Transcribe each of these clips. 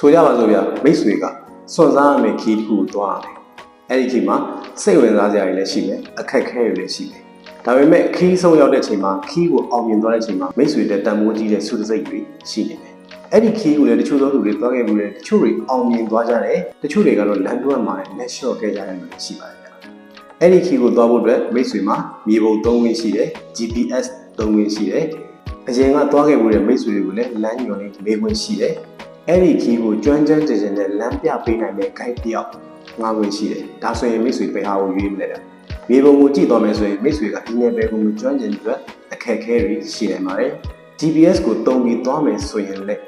ဆိုကြပါစို့ဗျမိတ်ဆွေကစွန့်စားရမယ့်ခီးတစ်ခုကိုသွားရတယ်အဲ့ဒီခီးမှာစိတ်ဝင်စားစရာတွေလည်းရှိမယ်အခက်အခဲတွေလည်းရှိမယ်ဒါပေမဲ့ခီးဆုံးရောက်တဲ့ချိန်မှာခီးကိုအောင်မြင်သွားတဲ့ချိန်မှာမိတ်ဆွေတဲ့တန်မိုးကြီးတဲ့ဆုတစိတ်တွေရှိနေတယ်အဲ့ဒီခီးကိုလည်းတချို့သောသူတွေသွားခဲ့မှုတယ်တချို့တွေအောင်မြင်သွားကြတယ်တချို့တွေကတော့လမ်းတွန်းမှာလည်းလက်လျှော့ခဲ့ကြတဲ့လူတွေရှိပါတယ်ဗျအဲ့ဒီခီးကိုသွားဖို့အတွက်မိတ်ဆွေမှာမြေပုံ၃ဝင်းရှိတယ် GPS ၃ဝင်းရှိတယ်အရင်ကသွားခဲ့မှုတဲ့မိတ်ဆွေတွေကိုလည်းလမ်းညွှန်လေးမေးခွင့်ရှိတယ် အဲ့ဒီခီးကိုကျွမ်းကျွမ်းကျင်ကျင်နဲ့လမ်းပြပေးနိုင်တဲ့ guide တယောက်ငါဝင်ရှိတယ်။ဒါဆိုရင်မိတ်ဆွေပဲဟာကိုရွေးမလဲတာ။မြေပုံကိုကြည့်သွားမယ်ဆိုရင်မိတ်ဆွေကဒီနယ်ပယ်ကိုမကျွမ်းကျင်တဲ့အတွက်အခက်အခဲတွေရှိနိုင်ပါတယ်။ GPS ကိုတုံပြီးသွားမယ်ဆိုရင်လည်း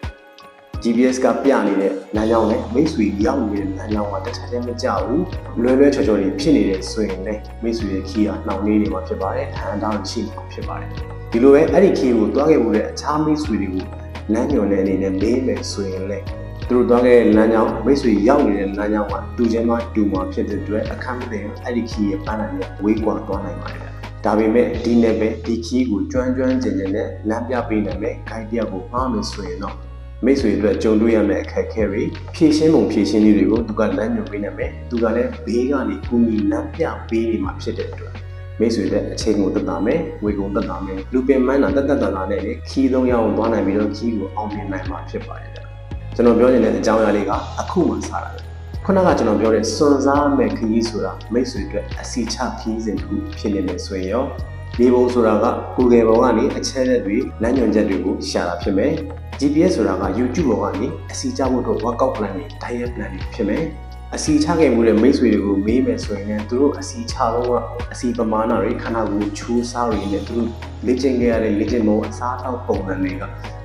GPS ကပြနေတဲ့လမ်းကြောင်းနဲ့မိတ်ဆွေရောက်နေတဲ့လမ်းကြောင်းကတစ်ထပ်တည်းမကြဘူး။လွယ်လွယ်ချော်ချော်တွေဖြစ်နေတယ်ဆိုရင်လည်းမိတ်ဆွေရဲ့ခီးကနှောင့်နှေးနေမှာဖြစ်ပါတယ်။ဟန်တာရှိမှာဖြစ်ပါတယ်။ဒီလိုပဲအဲ့ဒီခီးကိုသွားခဲ့မှုတဲ့အခြားမိတ်ဆွေတွေကို လမ်းညွှန်တဲ့အနေနဲ့မေးမယ်ဆိုရင်လည်းသူတို့သွားခဲ့တဲ့လမ်းကြောင်းမိတ်ဆွေရောက်နေတဲ့လမ်းကြောင်းကတူချင်းမှတူမှာဖြစ်တဲ့အတွက်အခမ်းမသိရင်အဲ့ဒီခီးရဲ့ပန်းနိုင်နဲ့ဝေးကွာသွားနိုင်ပါတယ်။ဒါပေမဲ့ဒီနယ်ပဲဒီခီးကိုကျွမ်းကျွမ်းကျင်ကျင်နဲ့လမ်းပြပေးနိုင်မဲ့ guide တယောက်ကိုမှားမယ်ဆိုရင်တော့မိတ်ဆွေအတွက်ကြုံတွေ့ရမယ့်အခက်အခဲတွေဖြည့်ရှင်းပုံဖြည့်ရှင်းနည်းတွေကိုသူကလမ်းညွှန်ပေးနိုင်မယ်။သူကလည်းဘေးကနေကူညီလမ်းပြပေးနေမှာဖြစ်တဲ့အတွက် မိတ်ဆွေတဲ့အချိန်ကိုတက်တာမယ်ဝေကုံတက်တာမယ်လူပင်မန်းတာတက်တက်တာတာနဲ့လေခီးသုံးရအောင်သွားနိုင်ပြီးတော့ခီးကိုအောင်မြင်နိုင်မှာဖြစ်ပါတယ်ဗျ။ကျွန်တော်ပြောနေတဲ့အကြောင်းအရာလေးကအခုမှစတာပဲခုနကကျွန်တော်ပြောတဲ့စွန်စားမဲ့ခရီးဆိုတာမိတ်ဆွေအတွက်အစီချခရီးစဉ်တစ်ခုဖြစ်နေမယ်ဆိုရင်ရောဒီပုံဆိုတာက Google ပေါ်ကနေအချက်အလက်တွေလမ်းညွှန်ချက်တွေကိုရှာတာဖြစ်မယ် GPS ဆိုတာက YouTube ပေါ်ကနေအစီချဖို့အတွက် workout plan တွေ diet plan တွေဖြစ်မယ် အစီချခဲ့မှုတဲ့မိတ်ဆွေတွေကိုမေးမယ်ဆိုရင်လည်းသူတို့အစီချတော့ကအစီပမာဏတွေခန္ဓာကိုယ်ချိုးစားတွေနဲ့သူတို့လေ့ကျင့်ခဲ့ရတဲ့လေ့ကျင့်ပုံအစားအသောက်ပုံစံတွေက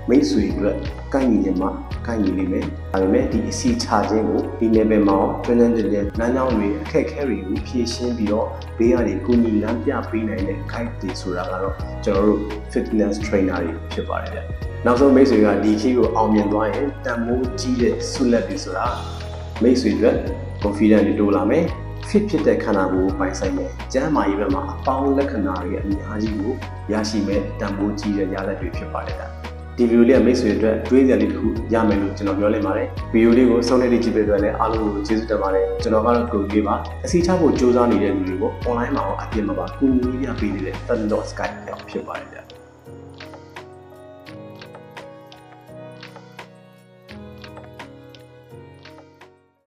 မိတ်ဆွေအတွက်ကန့်ညီခြင်းမှာကန့်ညီလိမ့်မယ်။ဒါပေမဲ့ဒီအစီချခြင်းကိုဒီ level မှာကျွမ်းကျွမ်းကျင်ကျင်လမ်းကြောင်းတွေအခက်အခဲတွေကိုဖြည့်ရှင်းပြီးတော့ဘေးကနေကုညီလမ်းပြပေးနိုင်တဲ့ guide တွေဆိုတာကတော့ကျွန်တော်တို့ fitness trainer တွေဖြစ်ပါတယ်ဗျ။နောက်ဆုံးမိတ်ဆွေကဒီ key ကိုအောင်မြင်သွားရင်တန်မိုးကြီးတဲ့ဆုလက်တွေဆိုတာမိတ်ဆွေအတွက် confidence တွေတိုးလာမယ် fit ဖြစ်တဲ့ခန္ဓာကိုယ်ကိုပိုင်ဆိုင်မယ်ကျန်းမာရေးဘက်မှာအပေါင်းလက္ခဏာတွေအများကြီးကိုရရှိမဲ့တန်ဖိုးကြီးတဲ့ရလဒ်တွေဖြစ်ပါတယ်ဗျဒီဗီဒီယိုလေးကမိတ်ဆွေအတွက်တွေးစရာလေးတစ်ခုရမယ်လို့ကျွန်တော်ပြောလိုက်ပါတယ်ဗီဒီယိုလေးကိုဆုံးတဲ့ကြည့်ပေးအတွက်လည်းအားလုံးကိုကျေးဇူးတင်ပါတယ်ကျွန်တော်ကတော့ကိုကြီးပါအစီချဖို့စူးစမ်းနေတဲ့လူတွေကို online မှာရောအပြင်မှာပါကူညီပြပေးနေတဲ့ Thunder Sky ရောက်ဖြစ်ပါတယ်ဗျ